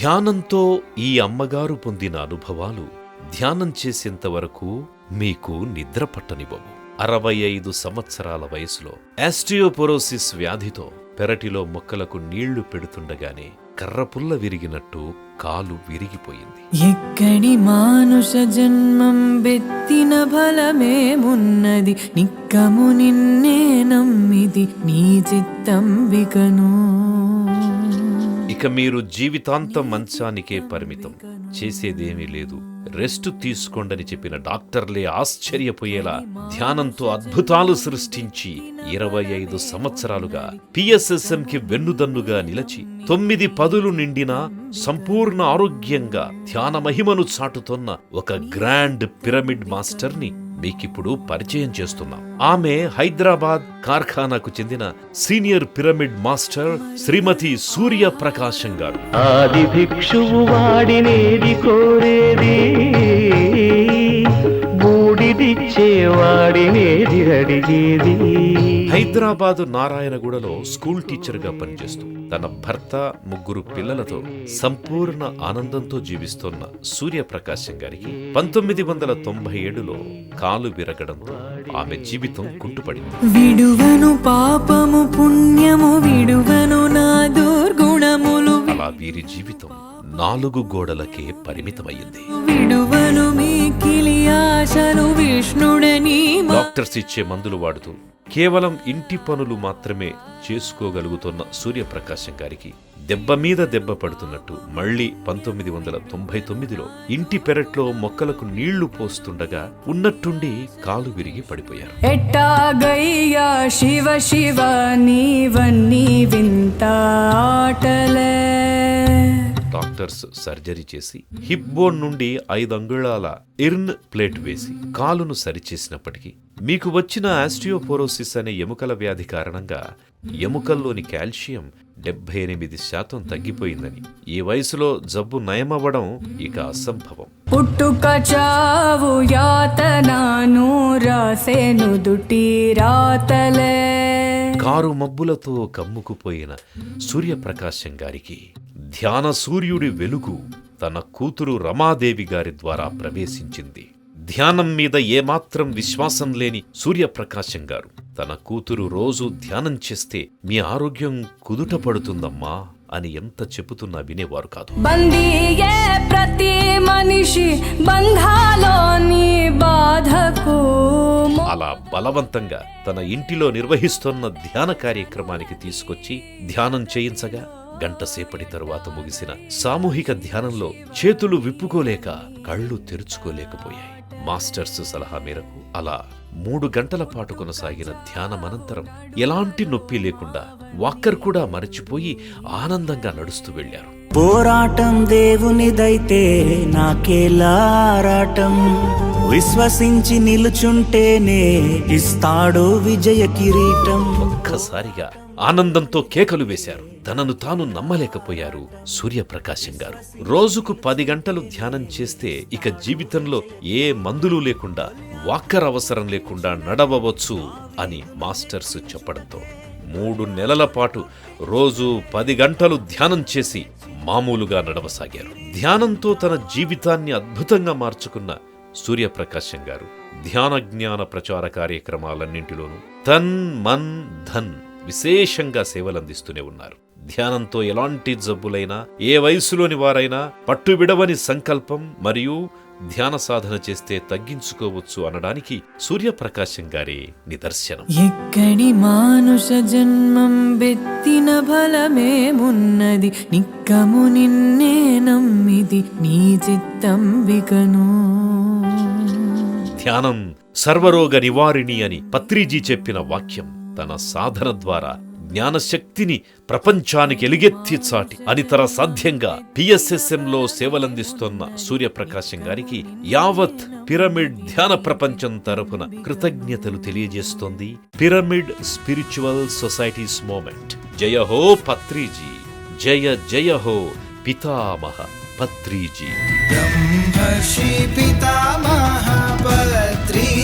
ధ్యానంతో ఈ అమ్మగారు పొందిన అనుభవాలు ధ్యానం చేసేంతవరకు మీకు నిద్ర పట్టనివ్వవు. అరవై ఐదు సంవత్సరాల వయసులో ఆస్టియోపోరోసిస్ వ్యాధితో పెరటిలో మొక్కలకు నీళ్ళు పెడుతుండగానే కర్రపుల్ల విరిగినట్టు కాలు విరిగిపోయింది. ఎక్కడి మానుష జన్మం బెత్తిన బలమేమున్నది నిక్కము నిన్నే నమ్మిది నీ చిత్తం వికను. ఇక మీరు జీవితాంతం మంచానికే పరిమితం. చేసేదేమీ లేదు. రెస్ట్ తీసుకోండని చెప్పిన డాక్టర్లే ఆశ్చర్యపోయేలా ధ్యానంతో అద్భుతాలు సృష్టించి ఇరవై ఐదు సంవత్సరాలుగా పిఎస్ఎస్ఎంకి వెన్నుదన్నుగా నిలచి తొమ్మిది పదులు నిండిన సంపూర్ణ ఆరోగ్యంగా ధ్యాన మహిమను చాటుతోన్న ఒక గ్రాండ్ పిరమిడ్ మాస్టర్ని మీకిప్పుడు పరిచయం చేస్తున్నాం. ఆమె హైదరాబాద్ కార్ఖానాకు చెందిన senior pyramid master Shrimati Surya Prakasam garu. ఆది భిక్షువు వాడినేది కోరేది. హైదరాబాదు నారాయణగూడలో స్కూల్ టీచర్గా పనిచేస్తూ తన భర్త ముగ్గురు పిల్లలతో సంపూర్ణ ఆనందంతో జీవిస్తోన్న సూర్యప్రకాశం గారికి పంతొమ్మిది వందల తొంభై ఏడులో కాలు విరగడంతో ఆమె జీవితం కుంటుపడింది. విడువను పాపము పుణ్యము విడువను నా దుర్గుణములు. అలా వీరి జీవితం నాలుగు గోడలకే పరిమితమయ్యింది. విడువను మీకిలి డాక్టర్స్ ఇచ్చే మందులు వాడుతూ కేవలం ఇంటి పనులు మాత్రమే చేసుకోగలుగుతున్న సూర్యప్రకాశం గారికి దెబ్బ మీద దెబ్బ పడుతున్నట్టు మళ్ళీ పంతొమ్మిది వందల తొంభై తొమ్మిదిలో ఇంటి పెరట్లో మొక్కలకు నీళ్ళు పోస్తుండగా ఉన్నట్టుండి కాలు విరిగి పడిపోయారు. ఎట్టాగయ్యా శివ శివ నీవన్నీ వింత ఆటలే. డాక్టర్స్ సర్జరీ చేసి హిప్ బోన్ నుండి ఐదు అంగుళాల ఇర్న్ ప్లేట్ వేసి కాలును సరిచేసినప్పటికీ మీకు వచ్చిన ఆస్టియోపోరోసిస్ అనే ఎముకల వ్యాధి కారణంగా ఎముకల్లోని కాల్షియం డెబ్బై ఎనిమిది శాతం తగ్గిపోయిందని. ఈ వయసులో జబ్బు నయమవ్వడం ఇక అసంభవం. పుట్టుక చావు యాతనాను రాసేను దుటి రాతలే. కారు మబ్బులతో కమ్ముకుపోయిన సూర్యప్రకాశం గారికి ధ్యాన సూర్యుడి వెలుగు తన కూతురు రమాదేవి గారి ద్వారా ప్రవేశించింది. ధ్యానం మీద ఏమాత్రం విశ్వాసం లేని సూర్యప్రకాశం గారు తన కూతురు రోజు ధ్యానం చేస్తే మీ ఆరోగ్యం కుదుట పడుతుందమ్మా అని ఎంత చెబుతున్నా వినేవారు కాదు. ప్రతి మనిషి బంధాలోని బాధకు అలా బలవంతంగా తన ఇంటిలో నిర్వహిస్తున్న ధ్యాన కార్యక్రమానికి తీసుకొచ్చి ధ్యానం చేయించగా గంట సేపటి తరువాత ముగిసిన సామూహిక ధ్యానంలో చేతులు విప్పుకోలేక కళ్ళు తెరుచుకోలేకపోయాయి. మాస్టర్స్ సలహా మేరకు అలా మూడు గంటల పాటు కొనసాగిన ధ్యానమనంతరం ఎలాంటి నొప్పి లేకుండా వాక్కర్ కూడా మరచిపోయి ఆనందంగా నడుస్తూ వెళ్ళారు పోరాటం దేవునిదైతే నాకేలారాటం విశ్వసించి నిలుచుంటేనే ఇస్తాడు విజయ కిరీటం? ఒక్కసారిగా ఆనందంతో కేకలు వేశారు. తనను తాను నమ్మలేకపోయారు సూర్యప్రకాశం గారు. రోజుకు పది గంటలు ధ్యానం చేస్తే ఇక జీవితంలో ఏ మందులు లేకుండా వాక్కర్ అవసరం లేకుండా నడవవచ్చు అని మాస్టర్స్ చెప్పడంతో మూడు నెలల పాటు రోజు పది గంటలు ధ్యానం చేసి మామూలుగా నడవసాగారు. ధ్యానంతో తన జీవితాన్ని అద్భుతంగా మార్చుకున్న సూర్యప్రకాశం గారు ధ్యాన జ్ఞాన ప్రచార కార్యక్రమాలన్నింటిలోనూ తన్ మన్ ధన్ విశేషంగా సేవలందిస్తూనే ఉన్నారు. ధ్యానంతో ఎలాంటి జబ్బులైనా ఏ వయసులోని వారైనా పట్టువిడవని సంకల్పం మరియు ధ్యాన సాధన చేస్తే తగ్గించుకోవచ్చు అనడానికి సూర్యప్రకాశం గారే నిదర్శనం. ఎక్కడి మానుష జన్మం బెత్తిన ఫలమేమున్నది నిక్కము నిన్నే నమ్మిది నీ చిత్తం వికను ధ్యానం సర్వరోగ నివారిణి అని పత్రిజీ చెప్పిన వాక్యం. తన సాధన ద్వారా జ్ఞానశక్తిని ప్రపంచానికి ఎలుగెత్తి చాటి అనితర సాధ్యంగా పిఎస్ఎస్ఎంలో సేవలందిస్తున్న సూర్యప్రకాశం గారికి యావత్ పిరమిడ్ ధ్యాన ప్రపంచం తరఫున కృతజ్ఞతలు తెలియజేస్తోంది పిరమిడ్ స్పిరిచువల్ సొసైటీస్ మూమెంట్. జయ హో పత్రిజీ. జయ జయ హో పితామహ పత్రిజీ. పితామహ పత్రి